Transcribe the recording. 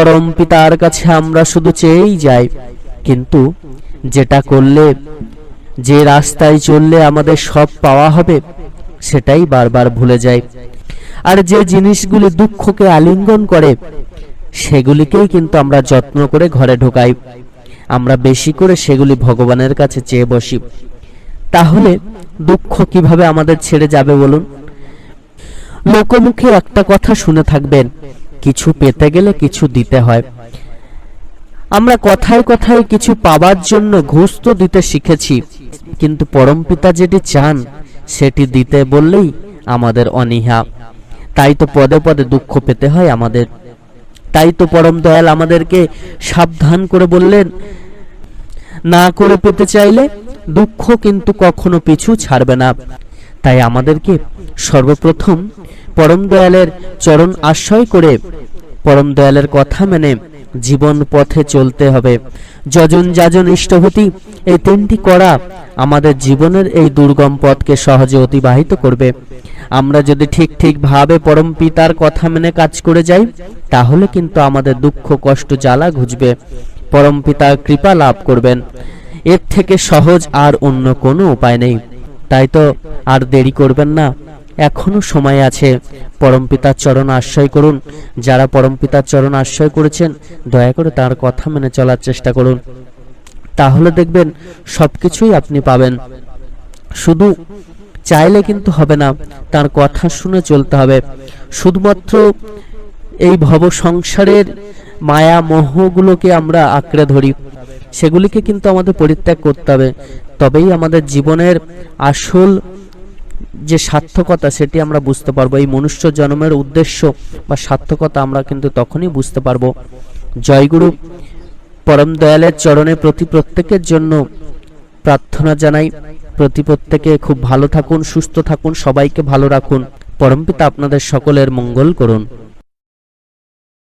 পরম পিতার কাছে আমরা শুধু চেয়েই যাই, কিন্তু যেটা করলে, যে রাস্তায় চললে আমাদের সব পাওয়া হবে, সেটাই বারবার ভুলে যাই। আর যে জিনিসগুলি দুঃখকে আলিঙ্গন করে, সেগুলিকেই কিন্তু আমরা যত্ন করে ঘরে ঢোকাই। আমরা বেশি করে সেগুলি ভগবানের কাছে চেয়ে বসি। তাহলে দুঃখ কীভাবে আমাদের ছেড়ে যাবে বলুন? লোকমুখে একটা কথা শুনে থাকবেন। কিছু পেতে গেলে কিছু দিতে হয়। আমরা কথায় কথায় কিছু পাবার জন্য ঘুষ তো দিতে শিখেছি, কিন্তু পরমপিতা যেটি চান, সেটি দিতে বললেই আমাদের অনীহা। তাই তো পদে পদে দুঃখ পেতে হয় আমাদের। তাই তো পরম দয়াল আমাদেরকে সাবধান করে বললেন, না করে পেতে চাইলে দুঃখ কিন্তু কখনো পিছু ছাড়বে না। তাই আমাদেরকে সর্বপ্রথম পরম দয়ালের চরণ আশ্রয় করে পরম দয়ালের কথা মেনে জীবন পথে চলতে হবে। যজন যাজন ইষ্টভূতি, এই তিনটি করা আমাদের জীবনের এই দুর্গম পথকে সহজে অতিবাহিত করবে। আমরা যদি ঠিক ঠিক ভাবে পরম পিতার কথা মেনে কাজ করে যাই, তাহলে কিন্তু আমাদের দুঃখ, কষ্ট, জ্বালা ঘুচবে। পরম পিতার কৃপা লাভ করবেন। এর থেকে সহজ আর অন্য কোনো উপায় নেই। তাই তো আর দেরি করবেন না। এখনও সময় আছে। পরমপিতার চরণ আশ্রয় করুন। যারা পরমপিতার চরণ আশ্রয় করেছেন, দয়া করে তার কথা মেনে চলার চেষ্টা করুন। তাহলে দেখবেন সবকিছুই আপনি পাবেন। শুধু চাইলে কিন্তু হবে না, তার কথা শুনে চলতে হবে। শুধুমাত্র এই ভব সংসারের মায়া মোহগুলোকে আমরা আঁকড়ে ধরি। সেগুলিকে কিন্তু আমাদের পরিত্যাগ করতে হবে। তবেই আমাদের জীবনের আসল যে সার্থকতা সেটি আমরা বুঝতে পারব। এই মনুষ্য জন্মের উদ্দেশ্য বা সার্থকতা আমরা কিন্তু তখনই বুঝতে পারব। জয়গুরু পরম দয়ালের চরণে প্রতি প্রত্যেকের জন্য প্রার্থনা জানাই। প্রতি প্রত্যেকে খুব ভালো থাকুন, সুস্থ থাকুন, সবাইকে ভালো রাখুন। পরমপিতা আপনাদের সকলের মঙ্গল করুন।